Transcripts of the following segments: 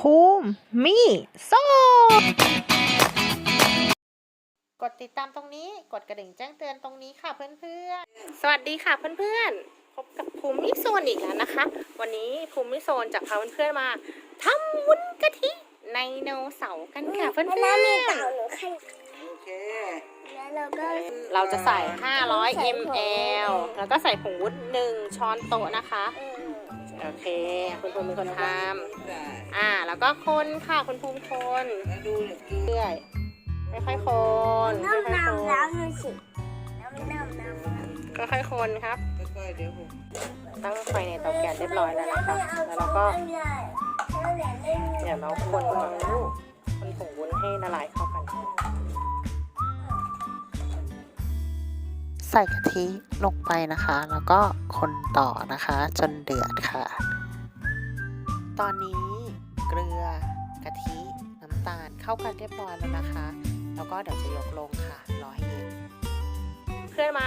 ภูมิมีโซกดติดตามตรงนี้ กดกระดิ่งแจ้งเตือนตรงนี้ค่ะเพื่อนๆ สวัสดีค่ะเพื่อนๆ พบกับภูมิโซนอีกแล้วนะคะ วันนี้ภูมิโซนจะพาเพื่อนๆมาทำวุ้นกะทิในโนเสาร์กันค่ะเพื่อนแล้วมีเต่าๆหนูขั้นโอ เคแล้วเราก็เราจะใส่ 500ใส่ผง ml แล้วก็ใส่ผงวุ้น1ช้อนโต๊ะนะคะเออโอเค คุณภูมิเป็นคนทได้ำอ่า แล้วก็คนค่ะ คุณภูมิคนแล้วดูเนี่ยคือเรื่อยค่อยๆคนน้ำค่อยๆคน้ำนน้ำหนูสิน้ำน้ำน้ำค่อยๆคนครับค่อยๆเดี๋ยวผมตั้งไฟในเตาแก๊สเรียบร้อยแล้วนะคะ แล้วเราก็เดี๋ยวเราคนคนคนผงวุ้นให้ละลายเข้ากัน ใส่กะทิลงไปนะคะ แล้วก็คนต่อนะคะ จนเดือดค่ะ ตอนนี้เกลือกะทิน้ำตาลเข้ากันเรียบร้อยแล้วนะคะ แล้วก็เดี๋ยวจะยกลงค่ะรอให้เย็นเพื่อนมา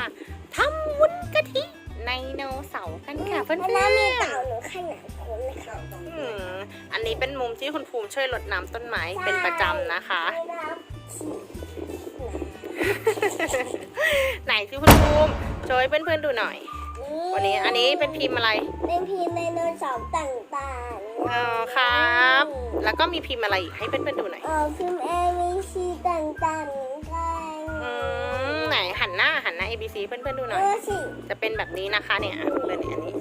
ทำวุ้นกะทิในโนเสาร์กันค่ะเพื่อนแล้วมีๆเต่าหนูขนาดคนเลยค่ะอืมอันนี้เป็นมุมที่คุณภูมิช่วยรดน้ำต้นไม้เป็นประจำนะคะ ไหนที่คุณภูมิโชว์ให้เพื่อนๆดูหน่อย วันนี้อันนี้เป็นพิมพ์อะไรเป็นพีไดโนเสาร์ต่างๆอ๋อครับ แล้วก็มีพิมพ์อะไรอีกให้เพื่อนๆดูหน่อยเออพิมพ์ A B C ต่างๆกันอืมไหนหันหน้าหันหน้า A B C เพื่อนๆดูหน่อย เออสิจะเป็นแบบนี้นะคะเนี่ยอะเพื่อนๆเนี่ยอันนี้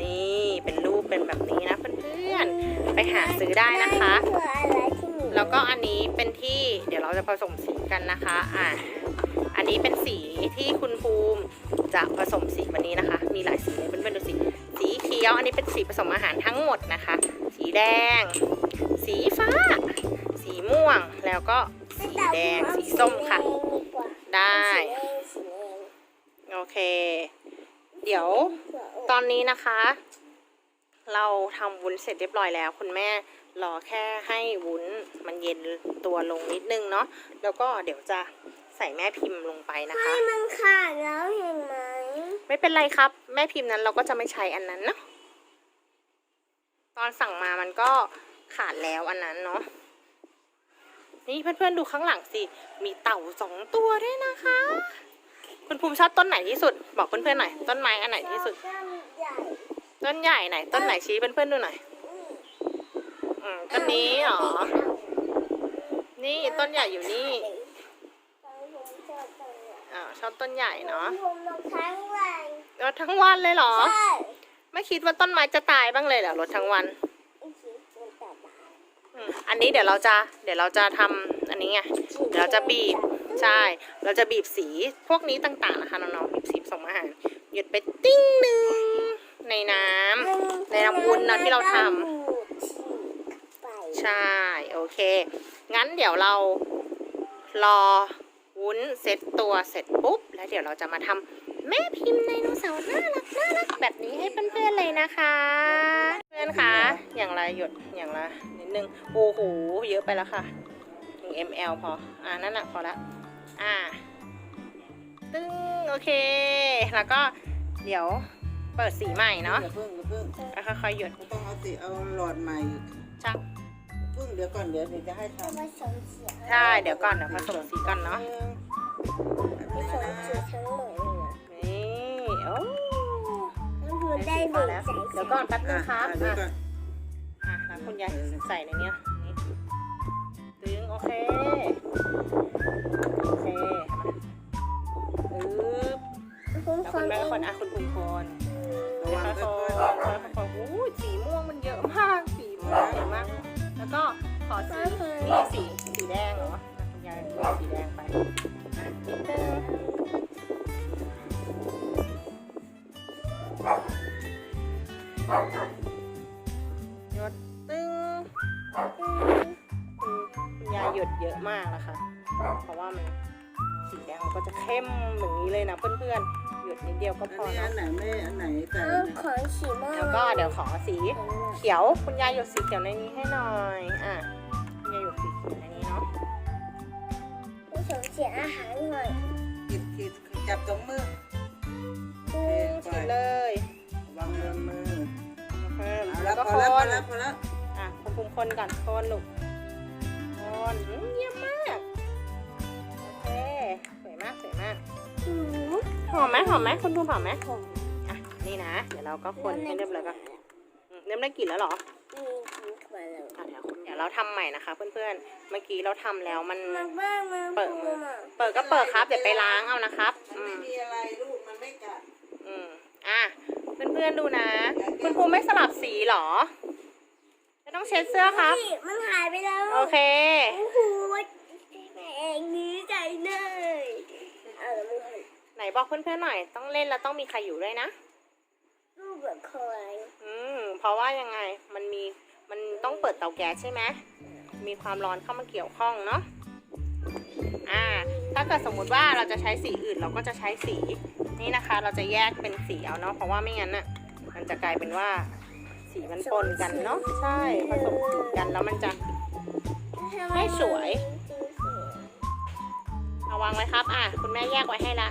นี่เป็นรูปเป็นแบบนี้นะเพื่อนๆไปหาซื้อได้นะคะคืออะไรที่มีแล้วก็อันนี้เป็นที่เดี๋ยวเราจะผสมสีกันนะคะ อะ อันนี้เป็นสีที่คุณภูมิจะผสมสีวันนี้นะคะ มีหลายสีเลยเพื่อนๆดูสิสีเขียว อันนี้เป็นสีผสมอาหารทั้งหมดนะคะ สีแดง สีฟ้า สีม่วง แล้วก็สีแดง สีส้มค่ะ ได้ โอเค เดี๋ยวตอนนี้นะคะ เราทำวุ้นเสร็จเรียบร้อยแล้ว คุณแม่รอแค่ให้วุ้นมันเย็นตัวลงนิดนึงเนาะ แล้วก็เดี๋ยวจะ ใส่แม่พิมพ์ลงไปนะคะให้มันขาดแล้วเห็นไหม ไม่เป็นไรครับ แม่พิมพ์นั้นเราก็จะไม่ใช้อันนั้นเนาะตอนสั่งมามันก็ขาดแล้วอันนั้นเนาะนี่เพื่อนๆดูข้างหลังสิ มีเต่าสองตัวด้วยนะคะ คุณภูมิชอบต้นไหนที่สุด บอกเพื่อนๆหน่อยต้นไม้อันไหนที่สุดใหญ่ต้นใหญ่ไหน ต้นไหนชี้เพื่อนๆดูหน่อยอืมต้นนี้เหรอ นี่ต้นใหญ่อยู่นี่อ่า ชอบต้นใหญ่เนาะผมลงทั้งวันรถทั้งวันเลยเหรอ ใช่ไม่คิดว่าต้นไม้จะตายบ้างเลยเหรอรถทั้งวันอีกทีเป็นแต่บาอืมอันนี้เดี๋ยวเราจะ เดี๋ยวเราจะทำอันนี้ไง เดี๋ยวเราจะบีบ ใช่ เราจะบีบสีพวกนี้ต่างๆนะคะน้องๆบีบสีผสมอาหาร หยุดไปติ้งหนึ่งในน้ำ ในน้ำวุ้นเนอะที่เราทำไปใช่ โอเค งั้นเดี๋ยวเรารอ วุ้นเซ็ตตัวเสร็จปุ๊บ แล้วเดี๋ยวเราจะมาทำแม่พิมพ์ไดโนเสาร์น่ารักน่ารักแบบนี้ให้เพื่อนๆเลยนะคะ เพื่อนคะอย่างละหยดอย่างละนิดนึงโอ้โหเยอะไปแล้วค่ะหนึ่ง ml พออ่านั่นแหละพอละอ่าตึ้งโอเค แล้วก็เดี๋ยวเปิดสีใหม่เนาะอย่าเพิ่งอย่าเพิ่งแล้วค่อยๆหยดก็ต้องเอาสีเอาหลอดใหม่อีกชักเพิ่งเดี๋ยวก่อนเดี๋ยวเดี๋ยวจะให้ทผสมเสียงใช่เดี๋ยวก่อนเดี๋ยวผสมสีก่อนำเนาะผสมเสียงทั้งหมดเลยนะนี่โอ้แล้วคุณได้พอดูแล้วใจเดี๋ยวก่อนแป๊บนึอะงครับอะเดี๋ยวก่อะอนอะแล้วคุณยายใส่ในเนี้ยนี่ดึงโอเคโอเคมาอึ๊บคุณแล้วคคุณนแม่เอก็คนงอะคุณภูมิคนระวังค่อยๆค่อยค่อยๆค่อยๆโอ้ยสีม่วงมันเยอะมากสีม่วงเยอะมาก แล้วก็ขอสีนี่สีสีแดงเหรอคุณยายโรยสีแดงไปนิดนึงหยดตึ้งคุณคุณยายหยดเยอะมากนะคะ เพราะว่ามันสีแดงมันก็จะเข้มอย่างนี้เลยนะเพื่อนๆ หยดนิดเดียวก็ๆพอันอนี้อันะนไหนไม่อันไหนใส่เอาเนี่ยของสีม่วงแล้วก็เดี๋ยวขอสีเขียว คุณยายหยดสีเขียวในนี้ให้หน่อย อะคุณยายหยดสีเขียวในนี้เนาะ ผสมเสียงอาหารหน่อยขีดขีดจับตรงมือตึ้งฉีดเลยวางมือมือเพิ่มเอาแล้แล้ววก็พคอแล้วพอนแล้วพอแล้วอะคนคุณภูมิคนก่อนคนลูกคนอืมเยี่ยมม หอมไหมหอมไหมคุณภูมิหอมไหมอะนี่นะ เดี๋ยวเราก็คนให้เรียบร้อยก่อนอืมเริ่มได้กลิ่นแล้วเหรอมีถุงมาแล้วอะเดี๋ยวเดี๋ยวเราทำใหม่นะคะ เพื่อนๆ เมื่อกี้เราทำแล้วมันมันบ้างมันเปิดปูมาเปิดก็เปิดครับ เดี๋ยวไปล้างเอานะครับมันอืไม่มมีอะไรลูกมันไม่กัดอืมอะเพื่อนๆดูนะ คุณภูมิไม่สลับสีเหรอไม่ต้องเช็ดเสื้อครับนี่มันหายไปแล้ว โอเคโอ้โหแม่เองนี้ใจเลย นบอกเพื่อนๆหน่อย ต้องเล่นแล้วต้องมีใครอยู่ด้วยนะรูปแบบคอยอืมเพราะว่ายังไงมันมีมันต้องเปิดเตาแก๊สใช่ไหมมีความร้อนเข้ามาเกี่ยวข้องเนาะอ่า ถ้าเกิดสมมุติว่าเราจะใช้สีอื่นเราก็จะใช้สีนี่นะคะ เราจะแยกเป็นสีเอาเนาะเพราะว่าไม่งั้นน่ะมันจะกลายเป็นว่าสีมันปนกันเนาะใช่ผสมสีกันแล้วมันจะไม่สวยเอาวางไว้ครับ อะ คุณแม่แยกไว้ให้ละ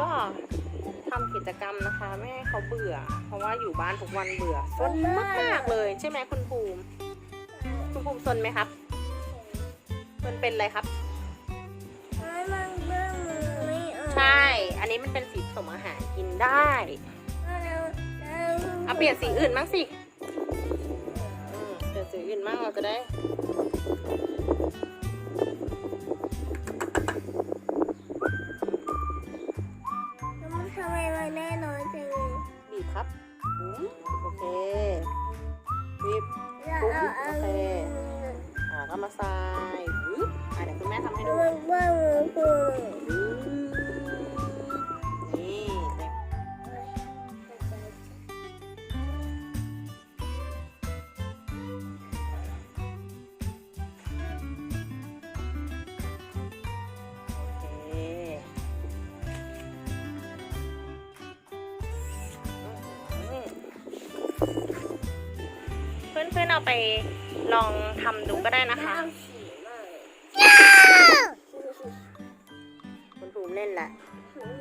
ก็ทำกิจกรรมนะคะ ไม่ให้เขาเบื่อ เพราะว่าอยู่บ้านทุกวันเบื่อซนมากๆเลยใช่ไหมคุณภูมิ คุณภูมิซนไหมครับซนเป็นอะไรครับไม่มันเบิ่งไม่ออกใช่ อันนี้มันเป็นสีผสมอาหารกินได้แล้วแล้วเอาเปลี่ยนสีอื่นบ้างสิอืมเปลี่ยนสีอื่นบ้างเราจะได้ โอเคบีบแล้วเอาเอาโอเคอ่าก็มาใส่อุ๊ยอะเดี๋ยวคุณแม่ทำให้ดู พื่อนๆเอาไปลองทำดูก็ได้นะคะเอาสีมากเลยคุณภูมิเล่นแหละอืม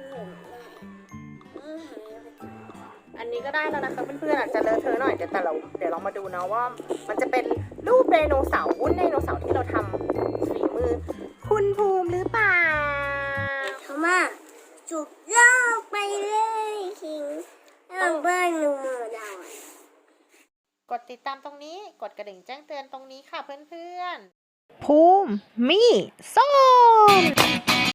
อืมอันนี้ก็ได้แล้วนะคะเพื่อนๆอาจจะเลอะเทอะหน่อยเดี๋ยวแต่เราเดี๋ยวเรามาดูนะว่า มันจะเป็นรูปไดโนเสาร์วุ้นไดโนเสาร์ที่เราทำฝีมือ คุณภูมิหรือเปล่าทำมาจุกโลกไปเลยคิงเอาเบิ้ลหนูมือดาว กดติดตามตรงนี้กดกระดิ่งแจ้งเตือนตรงนี้ค่ะเพื่อนๆภูมิมีส้ม